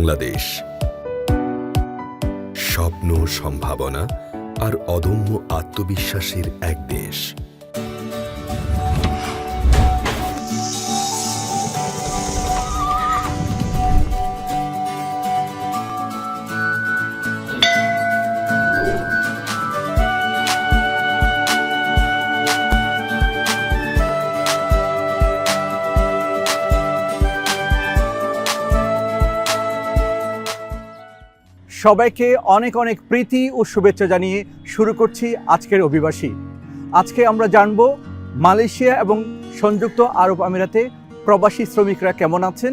বাংলাদেশ। স্বপ্ন সম্ভাবনা আর অদম্য আত্মবিশ্বাসের এক দেশ। সবাইকে অনেক অনেক প্রীতি ও শুভেচ্ছা জানিয়ে শুরু করছি আজকের অভিবাসী। আজকে আমরা জানব মালয়েশিয়া এবং সংযুক্ত আরব আমিরাতে প্রবাসী শ্রমিকরা কেমন আছেন,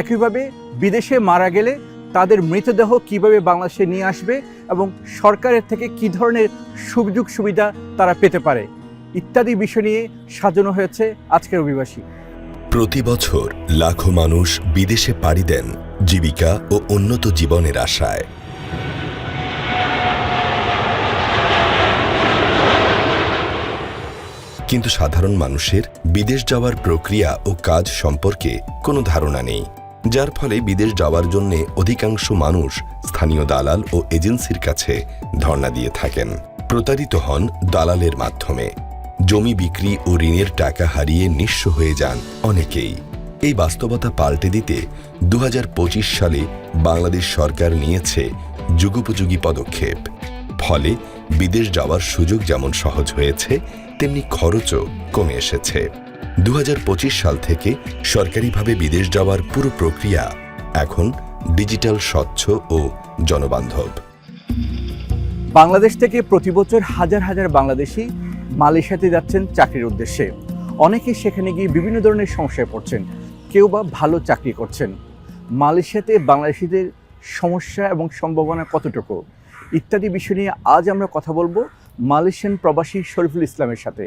একইভাবে বিদেশে মারা গেলে তাদের মৃতদেহ কীভাবে বাংলাদেশে নিয়ে আসবে এবং সরকারের থেকে কী ধরনের সুযোগ সুবিধা তারা পেতে পারে, ইত্যাদি বিষয় নিয়ে সাজানো হয়েছে আজকের অভিবাসী। প্রতি বছর লাখো মানুষ বিদেশে পাড়ি দেন জীবিকা ও উন্নত জীবনের আশায়। কিন্তু সাধারণ মানুষের বিদেশ যাওয়ার প্রক্রিয়া ও কাজ সম্পর্কে কোনো ধারণা নেই, যার ফলে বিদেশ যাওয়ার জন্য অধিকাংশ মানুষ স্থানীয় দালাল ও এজেন্সির কাছে ধর্ণা দিয়ে থাকেন। প্রতারিত হন দালালের মাধ্যমে। জমি বিক্রি ও ঋণের টাকা হারিয়ে নিঃস্ব হয়ে যান অনেকেই। এই বাস্তবতা পাল্টে দিতে দু হাজার পঁচিশ সালে বাংলাদেশ সরকার নিয়েছে যুগোপযোগী পদক্ষেপ। ফলে বিদেশ যাওয়ার সুযোগ যেমন সহজ হয়েছে তেমনি খরচও কমে এসেছে। দু হাজার পঁচিশ সাল থেকে সরকারিভাবে বিদেশ যাওয়ার পুরো প্রক্রিয়া এখন ডিজিটাল স্বচ্ছ ও জনবান্ধব। বাংলাদেশ থেকে প্রতি বছর হাজার হাজার বাংলাদেশি মালয়েশিয়াতে যাচ্ছেন চাকরির উদ্দেশ্যে। অনেকে সেখানে গিয়ে বিভিন্ন ধরনের সমস্যায় পড়ছেন। কেউ বা ভালো চাকরি করছেন। মালয়েশিয়াতে বাংলাদেশিদের সমস্যা এবং সম্ভাবনা কতটুকু? ইত্যাদি বিষয় নিয়ে আজ আমরা কথা বলব মালয়েশিয়ান প্রবাসী শরীফুল ইসলামের সাথে।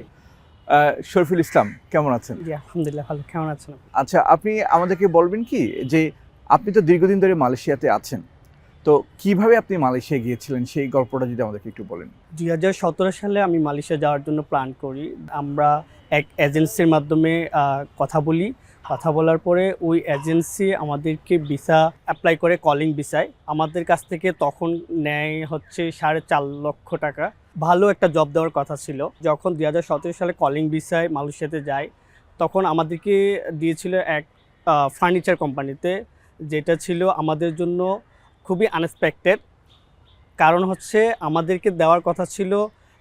শরীফুল ইসলাম কেমন আছেন? জি আলহামদুলিল্লাহ ভালো। কেমন আছেন আচ্ছা আপনি আমাদেরকে বলবেন কি যে আপনি তো দীর্ঘদিন ধরে মালয়েশিয়াতে আছেন তো কীভাবে আপনি মালয়েশিয়া গিয়েছিলেন? সেই গল্পটা যদি আমাদেরকে একটু বলেন। দুই হাজার সতেরো সালে আমি মালয়েশিয়া যাওয়ার জন্য প্ল্যান করি। আমরা এক এজেন্সির মাধ্যমে কথা বলি। কথা বলার পরে ওই এজেন্সি আমাদেরকে ভিসা অ্যাপ্লাই করে কলিং ভিসায় আমাদের কাছ থেকে তখন নেয় হচ্ছে সাড়ে চার লক্ষ টাকা। ভালো একটা জব দেওয়ার কথা ছিল। যখন দু হাজার সতেরো সালে কলিং ভিসায় মালয়েশিয়াতে যায়, তখন আমাদেরকে দিয়েছিল এক ফার্নিচার কোম্পানিতে যেটা ছিল আমাদের জন্য খুবই আনএক্সপেক্টেড কারণ হচ্ছে আমাদেরকে দেওয়ার কথা ছিল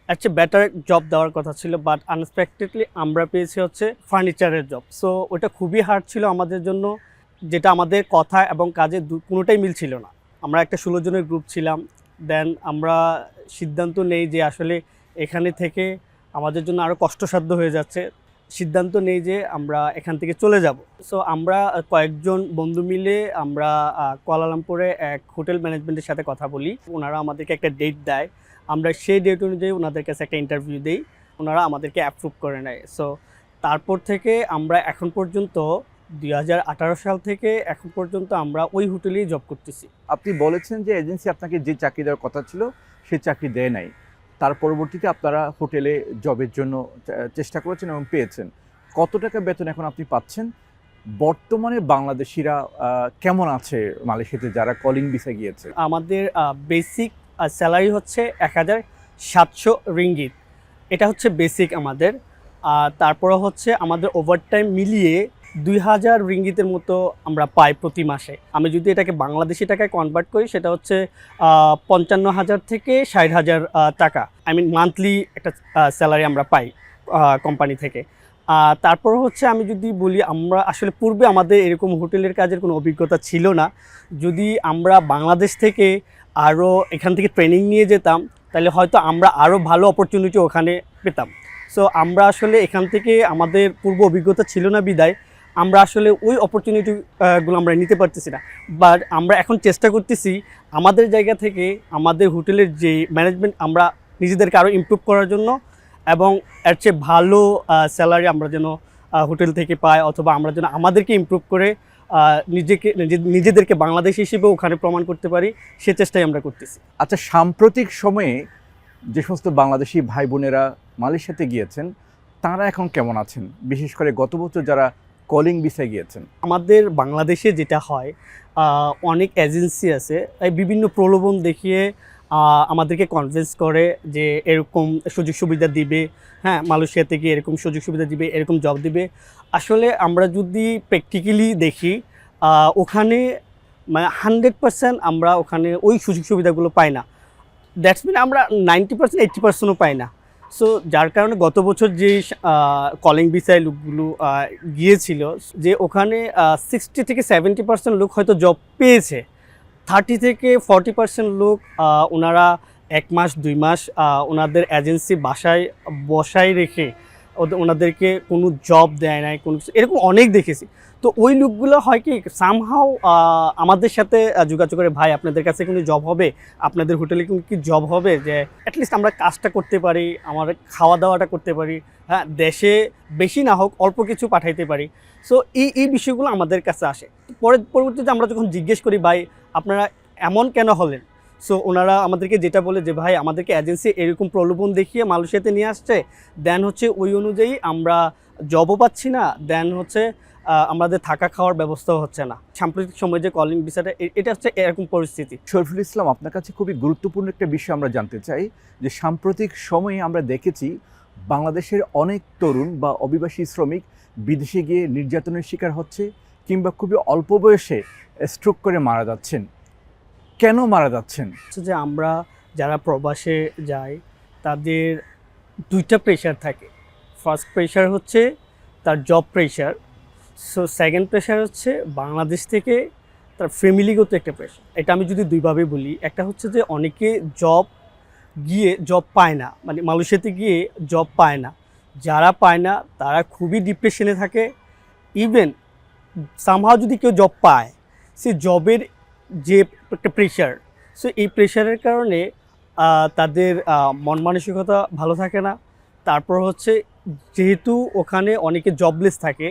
একটা বেটার জব দেওয়ার কথা ছিল বাট আনএক্সপেক্টেডলি আমরা পেয়েছি হচ্ছে ফার্নিচারের জব সো ওটা খুবই হার্ড ছিল আমাদের জন্য, যেটা আমাদের কথা এবং কাজে কোনোটাই মিল ছিল না। আমরা একটা ষোলো জনের গ্রুপ ছিলাম দেন আমরা সিদ্ধান্ত নেই যে আসলে এখানে থেকে আমাদের জন্য আরও কষ্টসাধ্য হয়ে যাচ্ছে। সিদ্ধান্ত নেই যে আমরা এখান থেকে চলে যাব। সো আমরা কয়েকজন বন্ধু মিলে আমরা কুয়ালালামপুরে এক হোটেল ম্যানেজমেন্টের সাথে কথা বলি। ওনারা আমাদেরকে একটা ডেট দেয়। আমরা সেই ডেট অনুযায়ী ওনাদের কাছে একটা ইন্টারভিউ দিই। ওনারা আমাদেরকে অ্যাপ্রুভ করে নেয়। সো তারপর থেকে আমরা এখন পর্যন্ত দুই হাজার আঠারো সাল থেকে এখন পর্যন্ত আমরা ওই হোটেলেই জব করতেছি। আপনি বলেছেন যে এজেন্সি আপনাকে যে চাকরি দেওয়ার কথা ছিল সে চাকরি দেয় নাই। তার পরবর্তীতে আপনারা হোটেলে জবের জন্য চেষ্টা করেছেন এবং পেয়েছেন। কত টাকা বেতন এখন আপনি পাচ্ছেন? বর্তমানে বাংলাদেশিরা কেমন আছে মালয়েশিয়াতে যারা কলিং ভিসা গিয়েছে? আমাদের বেসিক স্যালারি হচ্ছে এক হাজার সাতশো রিঙ্গিত। এটা হচ্ছে বেসিক আমাদের। আর তারপরে হচ্ছে আমাদের ওভারটাইম মিলিয়ে দুই হাজার রিঙ্গিতের মতো আমরা পাই প্রতি মাসে। আমি যদি এটাকে বাংলাদেশি টাকায় কনভার্ট করি, সেটা হচ্ছে পঞ্চান্ন হাজার থেকে ষাট হাজার টাকা। আই মিন মান্থলি একটা স্যালারি আমরা পাই কোম্পানি থেকে। আর তারপর হচ্ছে আমি যদি বলি, আমরা আসলে পূর্বে আমাদের এরকম হোটেলের কাজের কোনো অভিজ্ঞতা ছিল না। যদি আমরা বাংলাদেশ থেকে আরও এখান থেকে ট্রেনিং নিয়ে যেতাম, তাহলে হয়তো আমরা আরও ভালো অপরচুনিটি ওখানে পেতাম। সো আমরা আসলে এখান থেকে আমাদের পূর্ব অভিজ্ঞতা ছিল না বিদায়, আমরা আসলে ওই অপরচুনিটিগুলো আমরা নিতে পারতেছি না। বাট আমরা এখন চেষ্টা করতেছি আমাদের জায়গা থেকে আমাদের হোটেলের যে ম্যানেজমেন্ট আমরা নিজেদেরকে আরও ইমপ্রুভ করার জন্য এবং এর চেয়ে ভালো স্যালারি আমরা যেন হোটেল থেকে পাই অথবা আমরা যেন আমাদেরকে ইমপ্রুভ করে নিজেকে নিজেদেরকে বাংলাদেশ হিসেবে ওখানে প্রমাণ করতে পারি সে চেষ্টাই আমরা করতেছি। আচ্ছা সাম্প্রতিক সময়ে যে সমস্ত বাংলাদেশি ভাই বোনেরা মালয়েশিয়াতে গিয়েছেন তারা এখন কেমন আছেন? বিশেষ করে গত বছর যারা কলিং ভিসায় গিয়েছেন। আমাদের বাংলাদেশে যেটা হয় অনেক এজেন্সি আছে এই বিভিন্ন প্রলোভন দেখিয়ে আমাদেরকে কনভিন্স করে যে এরকম সুযোগ সুবিধা দিবে হ্যাঁ মালয়েশিয়া থেকে এরকম সুযোগ সুবিধা দিবে, এরকম জব দিবে। আসলে আমরা যদি প্র্যাকটিক্যালি দেখি ওখানে মানে হান্ড্রেড পার্সেন্ট আমরা ওখানে ওই সুযোগ সুবিধাগুলো পাই না। দ্যাটস মিন আমরা নাইনটি পার্সেন্ট এইট্টি পার্সেন্টও পাই না। সো যার কারণে গত বছর যে কলিং ভিসায় লোকগুলো গিয়েছিল, যে ওখানে সিক্সটি থেকে সেভেন্টি পার্সেন্ট লোক হয়তো জব পেয়েছে। থার্টি থেকে ফর্টি পার্সেন্ট লোক ওনারা এক মাস, দুই মাস ওনাদের এজেন্সি বাসায়, বসায় রেখে ওনাদেরকে কোনো জব দেয় নাই, কোনো এরকম অনেক দেখেছি। তো ওই লোকগুলো হয় কি সামহাও আমাদের সাথে যোগাযোগ করে, ভাই, আপনাদের কাছে কোনো জব হবে? আপনাদের হোটেলে কোনো কি জব হবে? যে অ্যাটলিস্ট আমরা কাজটা করতে পারি, আমার খাওয়া দাওয়াটা করতে পারি হ্যাঁ দেশে বেশি না হোক, অল্প কিছু পাঠাইতে পারি। সো এই এই বিষয়গুলো আমাদের কাছে আসে। পরে পরবর্তীতে আমরা যখন জিজ্ঞেস করি, ভাই, আপনারা এমন কেন হলেন? সো ওনারা আমাদেরকে যেটা বলে যে, ভাই, আমাদেরকে এজেন্সি এরকম প্রলোভন দেখিয়ে মালয়েশিয়াতে নিয়ে আসছে। দেন হচ্ছে ওই অনুযায়ী আমরা জবও পাচ্ছি না। দেন হচ্ছে আমাদের থাকা খাওয়ার ব্যবস্থাও হচ্ছে না। সাম্প্রতিক সময়ে যে কলিং ভিসাটা এটা হচ্ছে এরকম পরিস্থিতি। শরীফুল ইসলাম, আপনার কাছে খুবই গুরুত্বপূর্ণ একটা বিষয় আমরা জানতে চাই, যে সাম্প্রতিক সময়ে আমরা দেখেছি বাংলাদেশের অনেক তরুণ বা অভিবাসী শ্রমিক বিদেশে গিয়ে নির্যাতনের শিকার হচ্ছে। কিংবা খুবই অল্প বয়সে স্ট্রোক করে মারা যাচ্ছেন। কেন মারা যাচ্ছেন? যে আমরা যারা প্রবাসে যাই, তাদের দুইটা প্রেশার থাকে। ফার্স্ট প্রেশার হচ্ছে তার job pressure so second pressure হচ্ছে বাংলাদেশ থেকে তার ফ্যামিলিগত একটা প্রেশার এটা আমি যদি দুইভাবে বলি, একটা হচ্ছে যে অনেকে জব গিয়ে জব পায় না মানে মালয়েশিয়াতে গিয়ে জব পায় না। যারা পায় না, তারা খুবই ডিপ্রেশনে থাকে। ইভেন সামহাও যদি কেউ জব পায়, সে জবের যে একটা প্রেশার সো এই প্রেশারের কারণে তাদের মন মানসিকতা ভালো থাকে না। তারপর হচ্ছে যেহেতু ওখানে অনেকে জবলেস থাকে,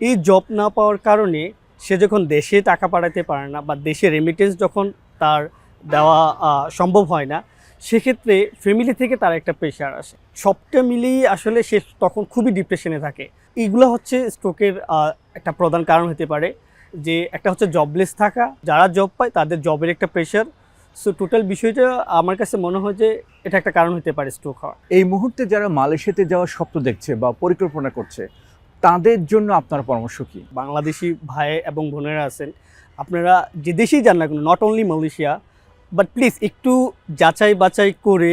এই জব না পাওয়ার কারণে সে যখন দেশে টাকা পাঠাতে পারে না বা দেশে রেমিটেন্স যখন তার দেওয়া সম্ভব হয় না, সেক্ষেত্রে ফ্যামিলি থেকে তার একটা প্রেশার আসে। সবটা মিলিয়ে আসলে সে তখন খুবই ডিপ্রেশনে থাকে। এইগুলো হচ্ছে স্ট্রোকের একটা প্রধান কারণ হতে পারে যে একটা হচ্ছে জবলেস থাকা যারা জব পায় তাদের জবের একটা প্রেশার সো টোটাল বিষয়টা আমার কাছে মনে হয় যে এটা একটা কারণ হতে পারে স্ট্রোক হওয়ার। এই মুহূর্তে যারা মালয়েশিয়াতে যাওয়ার স্বপ্ন দেখছে বা পরিকল্পনা করছে তাদের জন্য আপনার পরামর্শ কি? বাংলাদেশি ভাই এবং বোনেরা আছেন আপনারা যে দেশেই যান না কেন not only Malaysia but please একটু যাচাই বাছাই করে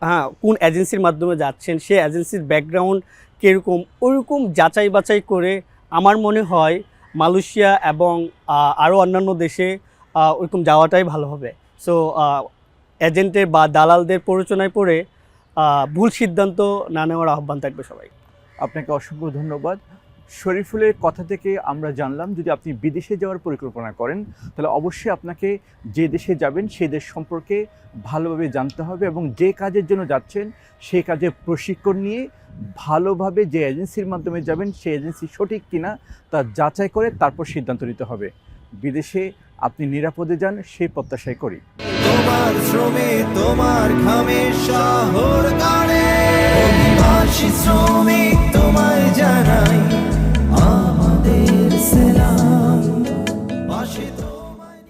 হ্যাঁ কোন এজেন্সির মাধ্যমে যাচ্ছেন সে এজেন্সির ব্যাকগ্রাউন্ড কীরকম ওইরকম যাচাই বাছাই করে আমার মনে হয় মালয়েশিয়া এবং আরও অন্যান্য দেশে ওরকম যাওয়াটাই ভালো হবে। সো এজেন্টের বা দালালদের প্ররোচনায় পড়ে ভুল সিদ্ধান্ত না নেওয়ার আহ্বান থাকবে সবাই। আপনাকে অসংখ্য ধন্যবাদ। শরীফুলের কথা থেকে আমরা জানলাম, যদি আপনি বিদেশে যাওয়ার পরিকল্পনা করেন, তাহলে অবশ্যই আপনাকে যে দেশে যাবেন সেই দেশ সম্পর্কে ভালোভাবে জানতে হবে এবং যে কাজের জন্য যাচ্ছেন সেই কাজের প্রশিক্ষণ নিয়ে ভালোভাবে যে এজেন্সির মাধ্যমে যাবেন সেই এজেন্সি সঠিক কিনা তা যাচাই করে তারপর সিদ্ধান্ত নিতে হবে। বিদেশে আপনি নিরাপদে যান সেই প্রত্যাশাই করি। তোমার শ্রমে, তোমার ঘামে, শহর শ্রমিক তোমায় জানাই।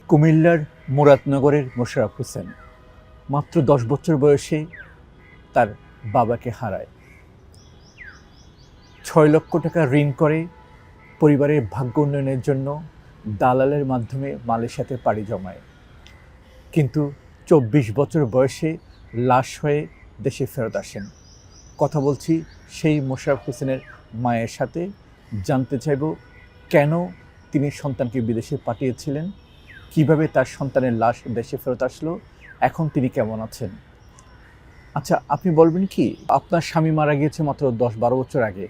কুমিল্লার মুরাদনগরের মোশারফ হোসেন মাত্র দশ বছর বয়সে তার বাবাকে হারায়। ছয় লক্ষ টাকা ঋণ করে পরিবারের ভাগ্য উন্নয়নের জন্য দালালের মাধ্যমে মালয়েশিয়াতে পাড়ি জমায়। কিন্তু চব্বিশ বছর বয়সে লাশ হয়ে দেশে ফেরত আসেন। কথা বলছি সেই মোশারফ হোসেনের মায়ের সাথে জানতে চাইব কেন তিনি সন্তানকে বিদেশে পাঠিয়েছিলেন? কীভাবে তার সন্তানের লাশ দেশে ফেরত আসলো? এখন তিনি কেমন আছেন? আচ্ছা আপনি বলবেন কি, আপনার স্বামী মারা গিয়েছে মাত্র দশ বারো বছর আগে।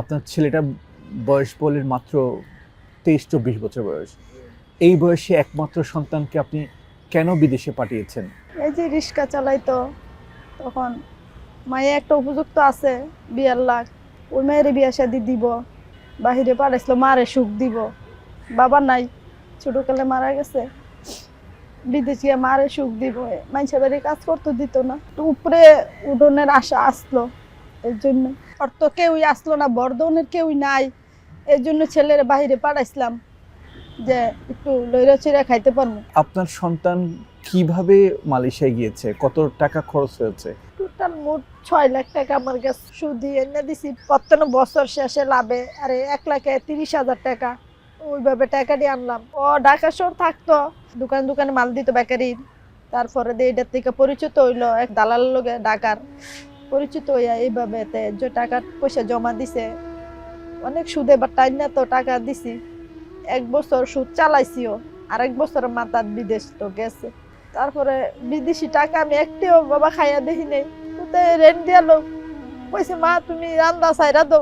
আপনার ছেলেটা বয়স বলেন মাত্র তেইশ চব্বিশ বছর বয়স। এই বয়সে একমাত্র সন্তানকে আপনি কেন বিদেশে পাঠিয়েছেন? এই যে রিক্সা চালাইতো তখন মায়ে একটা উপযুক্ত আছে, বিয়ার লাখ। ওই মেয়ের বিয়া শাদি দিব। বাহিরে পাঠাইছিল, মারে সুখ দিব। বাবা নাই, ছোটকালে মারা গেছে। বিদেশ মারে সুখ দিব। মানুষের বাড়ি কাজ করতে দিত না। উপরে উঠোনের আশা আসলো এর জন্য। আর তো কেউই আসলো না বর্ধনের কেউই নাই। এই জন্য ছেলের বাহিরে পাঠাইছিলাম যে একটু লইরা চিরা খাইতে পারব। আপনার সন্তান কীভাবে মালয়েশিয়ায় গিয়েছে? কত টাকা খরচ হয়েছে? টোটাল মোট ছয় লাখ টাকা আমার কাছে সুদি এনে দিছি। প্রত্যেক বছর শেষে লাভে। আরে এক লাখে তিরিশ হাজার টাকা। ওইভাবে টাকা দিয়ে আনলাম। ও ঢাকা শহর থাকতো। দোকান দোকানে মাল দিত বেকারির তারপরে এটার থেকে পরিচিত হইল এক দালাল লোকে ঢাকার। পরিচিত হইয়া এইভাবে যে টাকা পয়সা জমা দিছে। অনেক সুদে বা টাইম না তো টাকা দিছি। এক বছর সুদ চালাইছিও। আরেক বছর মাতার বিদেশ তো গেছে। তারপরে বিদেশি টাকা আমি একটিও বাবা খাইয়া দেখি নেই। তোতে রেন্ট দিয়া লোক কইছে, মা, তুমি রান্দা সাইরা দো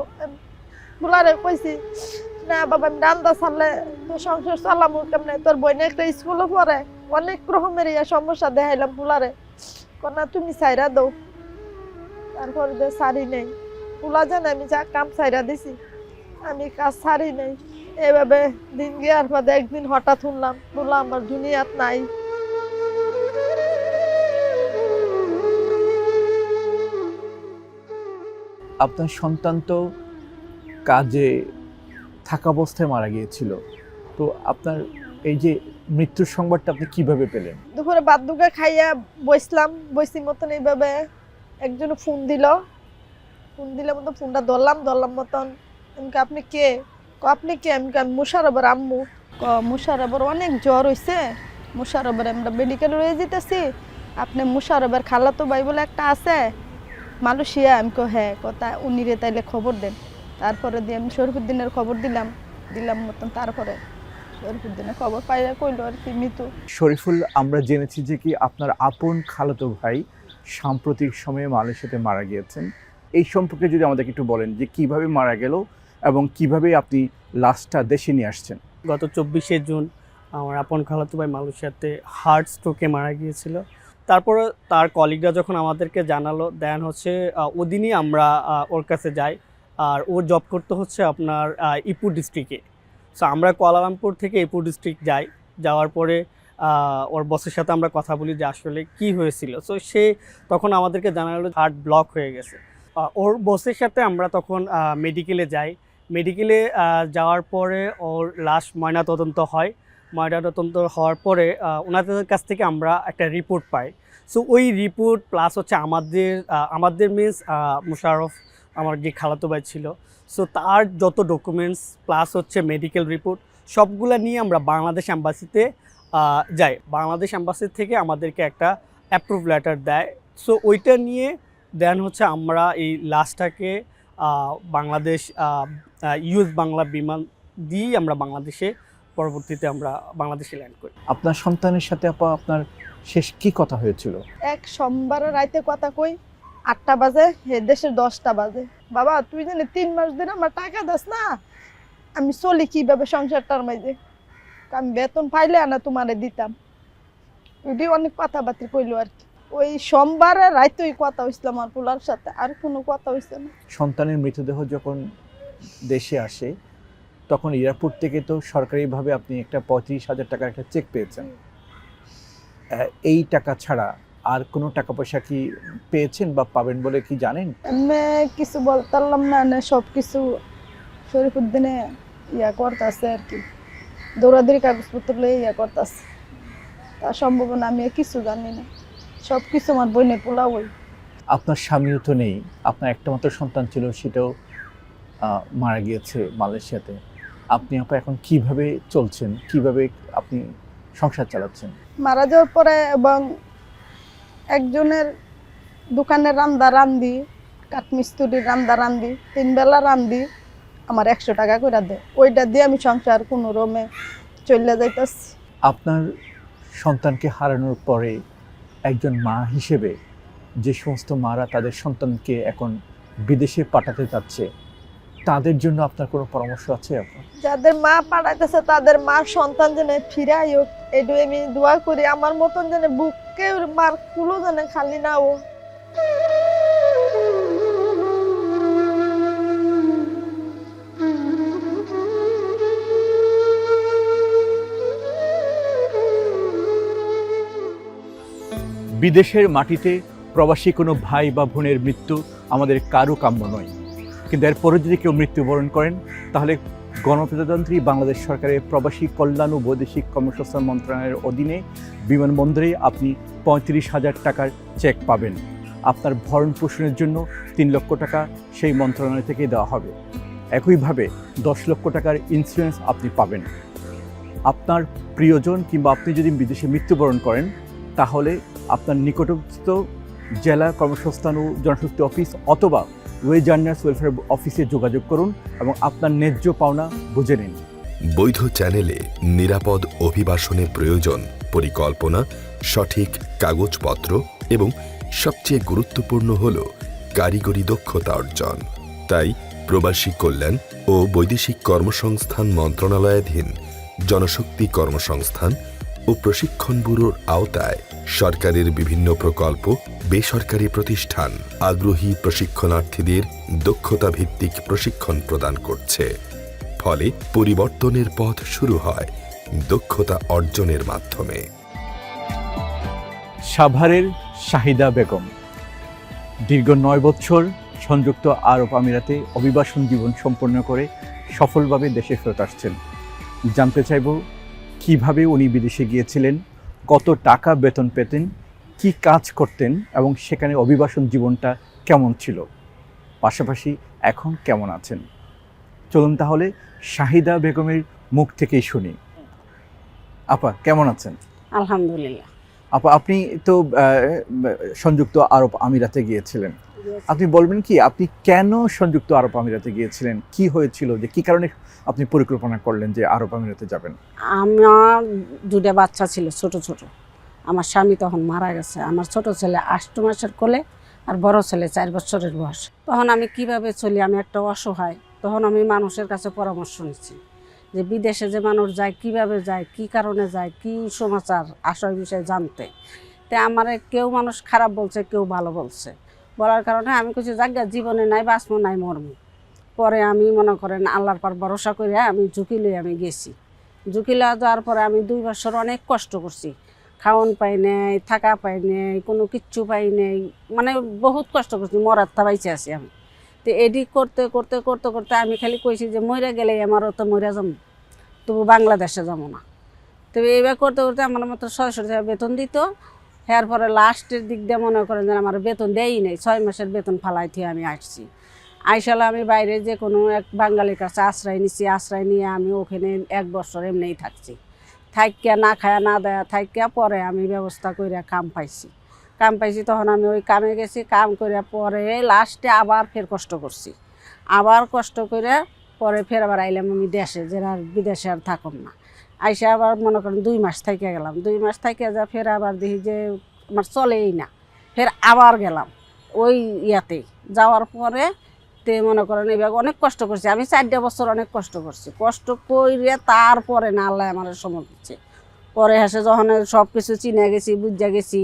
বুলারে কইছি, না, বাবা, আমি রান্দা ছাড়লে তো সংসার চালামু কেমনে? তোর বইনে একটা স্কুলে পড়ে। অনেক রকমের ইয়া সমস্যা দেখাইলাম বুলারে। কনা তুমি সাইরা দো তারপরে সারি নেই। পুলা জানে, আমি যা কাম সাইরা দিছি, আমি কাজ সারি নেই। এভাবে দিন গিয়ার পরে একদিন হঠাৎ শুনলাম বললাম আমার দুনিয়াত নাই। আপনার সন্তান তো কাজে থাকা অবস্থায় মারা গিয়েছিল। তো আপনার এই যে মৃত্যুর সংবাদটা আপনি কীভাবে পেলেন? দুপুরে বাদ্যুকা খাইয়া বসলাম বসি মতন এইভাবে একজন ফোন দিল। ফোন দিলে মতন ফোনটা ধরলাম ধরলাম মতন। কই, আপনি কে? আপনি কে? কই, আমি মুশারফের আম্মু। ক মুশারফের অনেক জ্বর হইছে। মুশারফের আমরা মেডিকেল রয়ে যেতেছি আপনি মুশারফের খালাতো ভাই বলে একটা আছে। মালয়েশিয়া আমি কো হ্যাঁ কথা উনি রে তাইলে খবর দেন। তারপরে দিয়ে আমি শরীফুদ্দিনের খবর দিলাম দিলাম মতন তারপরে শরীফুদ্দিনের খবর পাইয়া কইলো আর কি মৃত্যু শরীফুল আমরা জেনেছি যে কি আপনার আপন খালাতো ভাই সাম্প্রতিক সময়ে মালয়েশিয়াতে মারা গিয়েছেন। এই সম্পর্কে যদি আমাদেরকে একটু বলেন যে কীভাবে মারা গেল এবং কীভাবে আপনি লাশটা দেশে নিয়ে আসছেন। গত চব্বিশে জুন আমার আপন খালাতো ভাই মালয়েশিয়াতে হার্ট স্ট্রোকে মারা গিয়েছিল। তারপরে তার কলিগরা যখন আমাদেরকে জানালো, দেন হচ্ছে ওদিনই আমরা ওর কাছে যাই। আর ও জব করতে হচ্ছে আপনার ইপুর ডিস্ট্রিক্টে সো আমরা কোয়ালালামপুর থেকে ইপুর ডিস্ট্রিক্ট যাই। যাওয়ার পরে ওর বসের সাথে আমরা কথা বলি যে, আসলে কি হয়েছিল? সো সে তখন আমাদেরকে জানালো হার্ট ব্লক হয়ে গেছে। ওর বসের সাথে আমরা তখন মেডিকেলে যাই। মেডিকেলে যাওয়ার পরে ওর লাশ ময়না তদন্ত হয়। ময়না তদন্ত হওয়ার পরে ওনাদের কাছ থেকে আমরা একটা রিপোর্ট পাই। সো ওই রিপোর্ট প্লাস হচ্ছে আমাদের আমাদের মিনস মুশারফ আমার যে খালাতো ভাই ছিল। সো তার যত ডকুমেন্টস প্লাস হচ্ছে মেডিকেল রিপোর্ট সবগুলা নিয়ে আমরা বাংলাদেশ অ্যাম্বাসিতে যাই। বাংলাদেশ অ্যাম্বাসি থেকে আমাদেরকে একটা অ্যাপ্রুভ লেটার দেয়। সো ওইটা নিয়ে দেন হচ্ছে আমরা এই আহ, বাংলাদেশ ইউএস বাংলা বিমান দিয়েই আমরা বাংলাদেশে পরবর্তীতে আমরা বাংলাদেশে ল্যান্ড করি। আপনার সন্তানের সাথে আপা আপনার শেষ কি কথা হয়েছিল? এক সোমবার রাইতে কথা কই আটটা বাজে হে দেশের দশটা বাজে। বাবা তুই জানি তিন মাস ধরে আমার টাকা দাস না আমি চলি কীভাবে সংসারটার মাঝে আমি বেতন পাইলে আনা তোমারে দিতাম। ওইটি অনেক কথাবার্তা কইলো আর কি। ওই সোমবার রাইতে ওই কথা হয়েছিল আমার পোলার সাথে আর কোনো কথা হয়েছে না। সন্তানের মৃতদেহ যখন দেশে আসে তখন এয়ারপোর্ট থেকে তো সরকারিভাবে আপনি একটা পঁয়ত্রিশ হাজার টাকার একটা চেক পেয়েছেন। এই টাকা ছাড়া আর কোনো টাকা পয়সা কি পেয়েছেন বা পাবেন বলে কি জানেন? কিছু বলতাম না না সব কিছু শরীফুদ্দিনে ইয়া করতেছে আর কি। দৌড়াদৌড়ি কাগজপত্র লয়ে ইয়া করতেছে। তার সম্ভাবনা আমি কিছু জানি না। সব কিছু আমার বইনে পোলা আপনার স্বামীও তো নেই আপনার একটা মাত্র সন্তান ছিল সেটাও মারা গিয়েছে মালয়েশিয়াতে। আপনি আপা এখন কীভাবে চলছেন? কীভাবে আপনি সংসার চালাচ্ছেন? মারা যাওয়ার পরে এবং একজনের দোকানের রান্দা রান্দি কাঠমিস্তুরির রান্দা রান্দি তিন বেলা রান্দি আমার একশো টাকা করে দেয়। ওইটা দিয়ে আমি সংসার কোনো রমে চলে যাইতেছি। আপনার সন্তানকে হারানোর পরে একজন মা হিসেবে যে সমস্ত মারা তাদের সন্তানকে এখন বিদেশে পাঠাতে চাচ্ছে তাদের জন্য আপনার কোনো পরামর্শ আছে আপনার যাদের মা পাঠাইতেছে তাদের মা সন্তান যেন ফিরাই হোক এটু আমি দোয়া করি আমার মতন যেন বুককে মার কুলো যেন খালি না ও বিদেশের মাটিতে প্রবাসী কোনো ভাই বা বোনের মৃত্যু আমাদের কারও কাম্য নয়। কিন্তু এর এরপরে যদি কেউ মৃত্যুবরণ করেন, তাহলে গণপ্রজাতন্ত্রী বাংলাদেশ সরকারের প্রবাসী কল্যাণ ও বৈদেশিক কর্মসংস্থান মন্ত্রণালয়ের অধীনে বিমানবন্দরে আপনি পঁয়ত্রিশ হাজার টাকার চেক পাবেন। আপনার ভরণ পোষণের জন্য তিন লক্ষ টাকা সেই মন্ত্রণালয় থেকে দেওয়া হবে। একইভাবে দশ লক্ষ টাকার ইন্স্যুরেন্স আপনি পাবেন। আপনার প্রিয়জন কিংবা আপনি যদি বিদেশে মৃত্যুবরণ করেন, তাহলে আপনার নিকটস্থ জেলা কর্মসংস্থান ও জনশক্তি অফিস অথবা ওয়েজ আর্নার্স ওয়েলফেয়ার অফিসে যোগাযোগ করুন এবং আপনার ন্যায্য পাওনা বুঝে নিন। বৈধ চ্যানেলে নিরাপদ অভিবাসনের প্রয়োজন, পরিকল্পনা, সঠিক কাগজপত্র এবং সবচেয়ে গুরুত্বপূর্ণ হল কারিগরি দক্ষতা অর্জন। তাই প্রবাসী কল্যাণ ও বৈদেশিক কর্মসংস্থান মন্ত্রণালয়াধীন জনশক্তি কর্মসংস্থান ও প্রশিক্ষণ ব্যুরোর আওতায় সরকারের বিভিন্ন প্রকল্প, বেসরকারি প্রতিষ্ঠান আগ্রহী প্রশিক্ষণার্থীদের দক্ষতা ভিত্তিক প্রশিক্ষণ প্রদান করছে। ফলে পরিবর্তনের পথ শুরু হয় দক্ষতা অর্জনের মাধ্যমে। সাভারের শাহিদা বেগম। দীর্ঘ নয় বছর সংযুক্ত আরব আমিরাতে অভিবাসন জীবন সম্পন্ন করে সফলভাবে দেশে ফেরত আসছেন। জানতে চাইব কীভাবে উনি বিদেশে গিয়েছিলেন কত টাকা বেতন পেতেন কি কাজ করতেন এবং সেখানে অভিবাসন জীবনটা কেমন ছিল? পাশাপাশি এখন কেমন আছেন? চলুন তাহলে শাহিদা বেগমের মুখ থেকেই শুনি। আপা কেমন আছেন? আলহামদুলিল্লাহ। আপা আপনি তো সংযুক্ত আরব আমিরাতে গিয়েছিলেন। আপনি বলবেন কি, আপনি কেন সংযুক্ত আরব আমিরাতে গিয়েছিলেন? কি হয়েছিল? যে কি কারণে আপনি পরিকল্পনা করলেন যে আরব আমিরাতে যাবেন? আমার দুটা বাচ্চা ছিল, ছোট ছোট। আমার স্বামী তখন মারা গেছে। আমার ছোট ছেলে আষ্ট মাসের কোলে আর বড় ছেলে চার বছরের বয়স। তখন আমি কীভাবে চলি? আমি একটা অসহায়। তখন আমি মানুষের কাছে পরামর্শ নিচ্ছি যে বিদেশে যে মানুষ যায়, কীভাবে যায়, কি কারণে যায়, কি সমাচার আশয় বিষয়ে জানতে। তে আমার কেউ মানুষ খারাপ বলছে, কেউ ভালো বলছে। বলার কারণে আমি কিছু জায়গা জীবনে নাই, বাঁচবো নাই মর্ম পরে আমি মনে করেন আল্লাহর পর ভরসা করে আমি ঝুঁকি লয়ে আমি গেছি। ঝুঁকি লওয়া যাওয়ার পরে আমি দুই বছর অনেক কষ্ট করছি। খাওয়ান পাই নেই, থাকা পাই নেই, কোনো কিচ্ছু পাই নেই মানে বহুত কষ্ট করছি, মরার থাবাইছে আছি আমি। তো এডি করতে করতে করতে করতে আমি খালি কইছি যে মরে গেলেই আমারও তো মরে যাব তবু বাংলাদেশে যাব না। তবে এইবার করতে করতে আমার মতো টাকা বেতন দিত এর পরে লাস্টের দিক দিয়ে মনে করেন যে আমার বেতন দেয়ই নেই। ছয় মাসের বেতন ফালাই থেকে আমি আসছি। আইসালে আমি বাইরে যে কোনো এক বাঙালির কাছে আশ্রয় নিছি, আশ্রয় নিয়ে আমি ওখানে এক বছর এমনিই থাকছি। থাইকিয়া না খায়া না দেয়া থাইকিয়া পরে আমি ব্যবস্থা করে কাম পাইছি। কাম পাইছি তখন আমি ওই কামে গেছি, কাম করে পরে লাস্টে আবার ফের কষ্ট করছি। আবার কষ্ট করে পরে ফের আবার আইলাম আমি দেশে, যে আর বিদেশে আর থাকুন না। আইসে আবার মনে করেন দুই মাস থেকে গেলাম। দুই মাস থেকে যা ফের আবার দেখি যে আমার চলেই না। ফের আবার গেলাম ওই ইয়াতেই যাওয়ার পরে তে মনে করেন এবার অনেক কষ্ট করছি। আমি চারটা বছর অনেক কষ্ট করছি। কষ্ট করে তারপরে না আল্লাহ আমার সময় দিচ্ছে। পরে হেসে যখন সব কিছু চিনে গেছি, বুঝা গেছি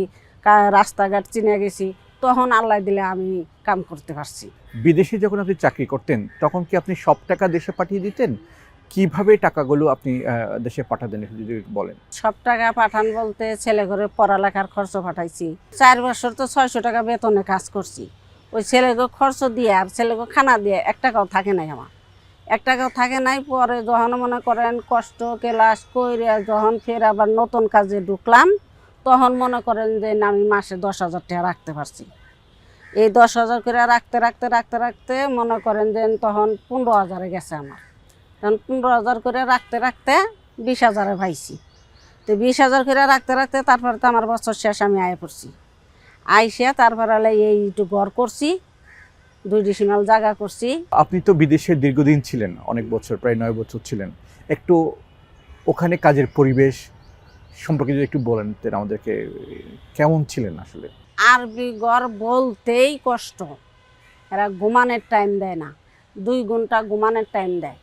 রাস্তাঘাট চিনে গেছি, তখন আল্লাহ দিলে আমি কাম করতে পারছি। বিদেশে যখন আপনি চাকরি করতেন, তখন কি আপনি সব টাকা দেশে পাঠিয়ে দিতেন? কীভাবে টাকাগুলো আপনি দেশে পাঠাতেন একটু যদি বলেন। সব টাকা পাঠান বলতে ছেলে ঘরে পড়ালেখার খরচ পাঠাইছি। চার বছর তো ছয়শো টাকা বেতনে কাজ করছি। ওই ছেলেকে খরচ দিয়ে আর ছেলেকে খানা দিয়ে এক টাকাও থাকে নাই আমার। এক টাকাও থাকে নাই, পরে যখন মনে করেন কষ্ট, ক্লাস করে যখন ফের আবার নতুন কাজে ঢুকলাম, তখন মনে করেন যে আমি মাসে দশ হাজার টাকা রাখতে পারছি। এই দশ হাজার করে রাখতে রাখতে রাখতে রাখতে মনে করেন যে তখন পনেরো হাজারে গেছে আমার। তখন পনেরো হাজার করে রাখতে রাখতে বিশ হাজারে পাইছি তো বিশ হাজার করে রাখতে রাখতে তারপরে তো আমার বছর শেষ আমি আয় পড়ছি। আইসে তারপরে হলে এই একটু ঘর করছি দুই ডিসিমাল জায়গা করছি। আপনি তো বিদেশে দীর্ঘদিন ছিলেন অনেক বছর প্রায় নয় বছর ছিলেন। একটু ওখানে কাজের পরিবেশ সম্পর্কে যদি একটু বলেন আমাদেরকে কেমন ছিলেন আসলে? আরবি ঘর বলতেই কষ্ট। এরা ঘুমানোর টাইম দেয় না। দুই ঘণ্টা ঘুমানোর টাইম দেয়।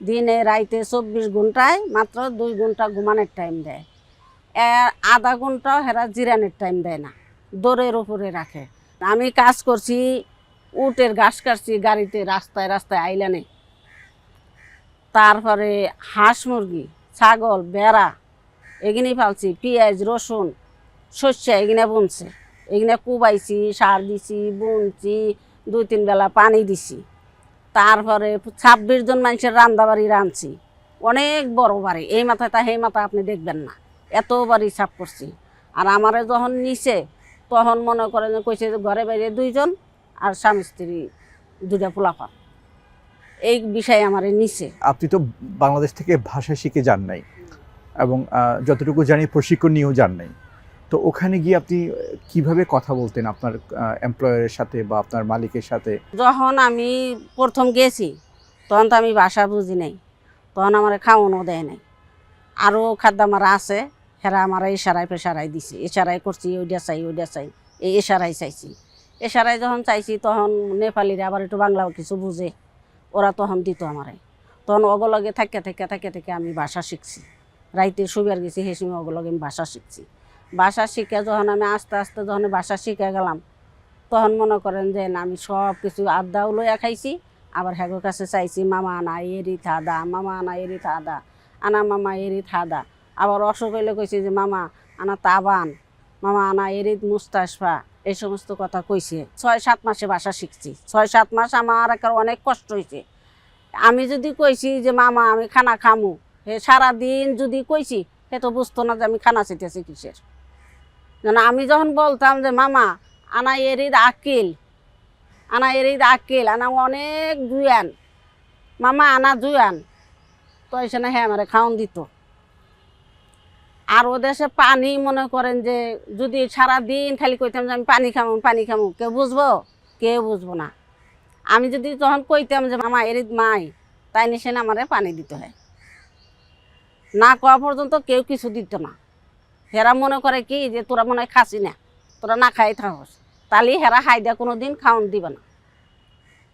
দিনে রাইতে চব্বিশ ঘন্টায় মাত্র দুই ঘণ্টা ঘুমানোর টাইম দেয়। আধা ঘন্টাও হেরা জিরানের টাইম দেয় না, দৌড়ের উপরে রাখে। আমি কাজ করছি, উটের ঘাস কাটছি, গাড়িতে রাস্তায় রাস্তায় আইলানে তারপরে হাঁস মুরগি, ছাগল বেড়া এগুলি ফালছি পেঁয়াজ, রসুন, শস্য এগুলো বুনছে। এগুলো কুবাইছি, সার দিছি, বুনছি, দুই তিন বেলা পানি দিছি। তারপরে ছাব্বিশ জন মানুষের রান্দা বাড়ি রাঁধছি। অনেক বড় বাড়ি। এই মাথায় তা, সেই মাথা আপনি দেখবেন না। এত বাড়ি সাফ করছি। আর আমারে যখন নিচে তখন মনে করেন কইছে যে, ঘরে বাইরে দুইজন আর স্বামী স্ত্রী দুইটা পোলাপান। এই বিষয়ে আমারে নিচে আপনি তো বাংলাদেশ থেকে ভাষা শিখে যান নাই। এবং যতটুকু জানি প্রশিক্ষণ নিয়েও যান নাই। তো ওখানে গিয়ে আপনি কীভাবে কথা বলতেন আপনার এমপ্লয়ারের সাথে বা আপনার মালিকের সাথে? যখন আমি প্রথম গেছি, তখন তো আমি ভাষা বুঝি নাই। তখন আমার খাওয়ানো দেয় নাই। আরও খাদ্য আমার আছে, হেরা আমার ইশারায় পেশারায় দিছে। ইশারায় করছি ওইটা চাই ওইটা চাই। এই ইশারায় চাইছি। ইশারায় যখন চাইছি, তখন নেপালিরা আবার একটু বাংলাও কিছু বুঝে। ওরা তখন দিত আমারে। তখন অগলগে থাকে থেকে থাকে থেকে আমি ভাষা শিখছি। রাইতে সুবিয়ার গেছি সময় অগলগে আমি ভাষা শিখছি। ভাষা শিখে যখন আমি আস্তে আস্তে যখন ভাষা শিখে গেলাম, তখন মনে করেন যে আমি সব কিছু আদাও লইয়া খাইছি, আবার হ্যাগোর কাছে চাইছি, মামা আনা এরি থাদা মামা আনা এরি থাদা আনা মামা এরি থাদা আবার অসুখ হইলে কইছি যে, মামা, আনা তাবান, মামা, আনা এরিদ মুস্তাশফা। এই সমস্ত কথা কইছে। ছয় সাত মাসে ভাষা শিখছি। ছয় সাত মাস আমার একটা অনেক কষ্ট হয়েছে আমি যদি কইছি যে, মামা, আমি খানা খামু, হে সারাদিন যদি কইছি সে তো বুঝতো না যে, আমি খানা চেতেছি কিসের। যেন আমি যখন বলতাম যে, মামা, আনা এরিদ আকিল, আনা এরিদ আকিল, আনা অনেক জুয়ান। মামা, আনা জুয়ান। তো এসে হ্যাঁ আমার খাওন দিত। আর ও দেশে পানি মনে করেন যে, যদি সারা দিন খালি কইতাম যে, আমি পানি খামু পানি খামু। কেউ বুঝব? কেউ বুঝব না। আমি যদি তখন কইতাম যে, মামা এরিদ মাই, তাই নিশে আমারে পানি দিতে হয় না কওয়া পর্যন্ত কেউ কিছু দিত না। হেরা মনে করে কি যে তোরা মনে হয় খাসি না তোরা না খাই থাকস। তাহলে হেরা হাইদা কোনো দিন খাওয়ান দিবে না।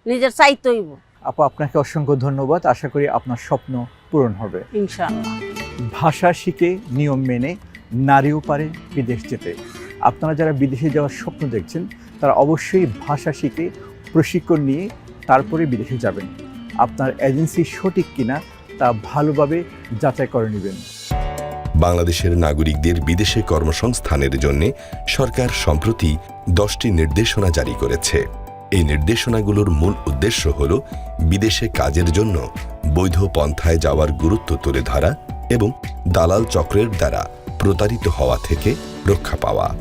নিজের চাইতেইব আপু আপনাকে অসংখ্য ধন্যবাদ। আশা করি আপনার স্বপ্ন পূরণ হবে। ইনশাআল্লাহ। ভাষা শিখে নিয়ম মেনে নারীও পারে বিদেশ যেতে। আপনারা যারা বিদেশে যাওয়ার স্বপ্ন দেখছেন তারা অবশ্যই ভাষা শিখে প্রশিক্ষণ নিয়ে তারপরে বিদেশে যাবেন। আপনার এজেন্সি সঠিক কিনা তা ভালোভাবে যাচাই করে নেবেন। বাংলাদেশের নাগরিকদের বিদেশে কর্মসংস্থানের জন্য সরকার সম্প্রতি দশটি নির্দেশনা জারি করেছে। এই নির্দেশনাগুলোর মূল উদ্দেশ্য হল বিদেশে কাজের জন্য বৈধ পন্থায় যাওয়ার গুরুত্ব তুলে ধরা এবং দালাল চক্রের দ্বারা প্রতারিত হওয়া থেকে রক্ষা পাওয়া।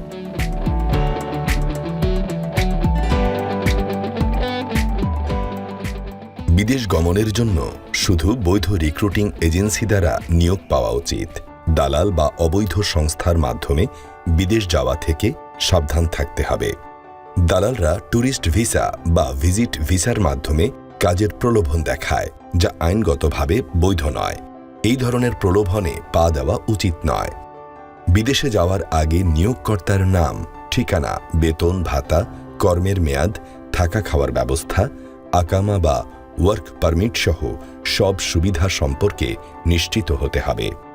বিদেশ গমনের জন্য শুধু বৈধ রিক্রুটিং এজেন্সি দ্বারা নিয়োগ পাওয়া উচিত। দালাল বা অবৈধ সংস্থার মাধ্যমে বিদেশ যাওয়া থেকে সাবধান থাকতে হবে। দালালরা ট্যুরিস্ট ভিসা বা ভিজিট ভিসার মাধ্যমে কাজের প্রলোভন দেখায়, যা আইনগতভাবে বৈধ নয়। এই ধরনের প্রলোভনে পা দেওয়া উচিত নয়। বিদেশে যাওয়ার আগে নিয়োগকর্তার নাম, ঠিকানা, বেতন, ভাতা, কর্মের মেয়াদ, থাকা খাওয়ার ব্যবস্থা, আকামা বা ওয়ার্ক পারমিট সহ সব সুবিধা সম্পর্কে নিশ্চিত হতে হবে।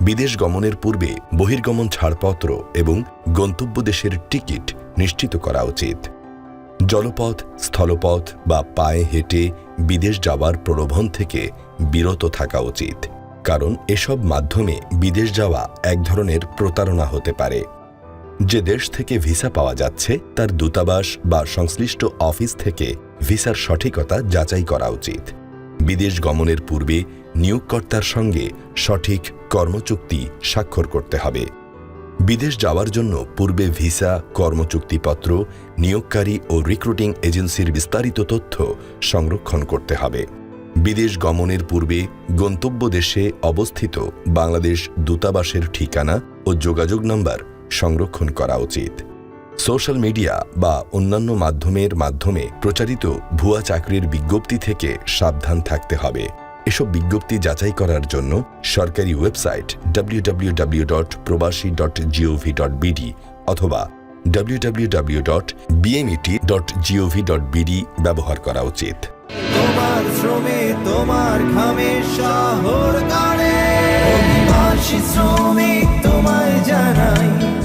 বিদেশ গমনের পূর্বে বহির্গমন ছাড়পত্র এবং গন্তব্য দেশের টিকিট নিশ্চিত করা উচিত। জলপথ, স্থলপথ বা পায়ে হেঁটে বিদেশ যাওয়ার প্রলোভন থেকে বিরত থাকা উচিত, কারণ এসব মাধ্যমে বিদেশ যাওয়া এক ধরনের প্রতারণা হতে পারে। যে দেশ থেকে ভিসা পাওয়া যাচ্ছে, তার দূতাবাস বা সংশ্লিষ্ট অফিস থেকে ভিসার সঠিকতা যাচাই করা উচিত। বিদেশ গমনের পূর্বে নিয়োগকর্তার সঙ্গে সঠিক কর্মচুক্তি স্বাক্ষর করতে হবে। বিদেশ যাওয়ার জন্য পূর্বে ভিসা, কর্মচুক্তিপত্র, নিয়োগকারী ও রিক্রুটিং এজেন্সির বিস্তারিত তথ্য সংরক্ষণ করতে হবে। বিদেশ গমনের পূর্বে গন্তব্য দেশে অবস্থিত বাংলাদেশ দূতাবাসের ঠিকানা ও যোগাযোগ নম্বর সংরক্ষণ করা উচিত। সোশ্যাল মিডিয়া বা অন্যান্য মাধ্যমের মাধ্যমে প্রচারিত ভুয়া চাকরির বিজ্ঞপ্তি থেকে সাবধান থাকতে হবে। এসব বিজ্ঞপ্তি যাচাই করার জন্য সরকারি ওয়েবসাইট www.probasi.gov.bd অথবা www.bmet.gov.bd ব্যবহার করা উচিত। তোমার শ্রমে তোমার শহর শ্রমিক তোমায় জানাই।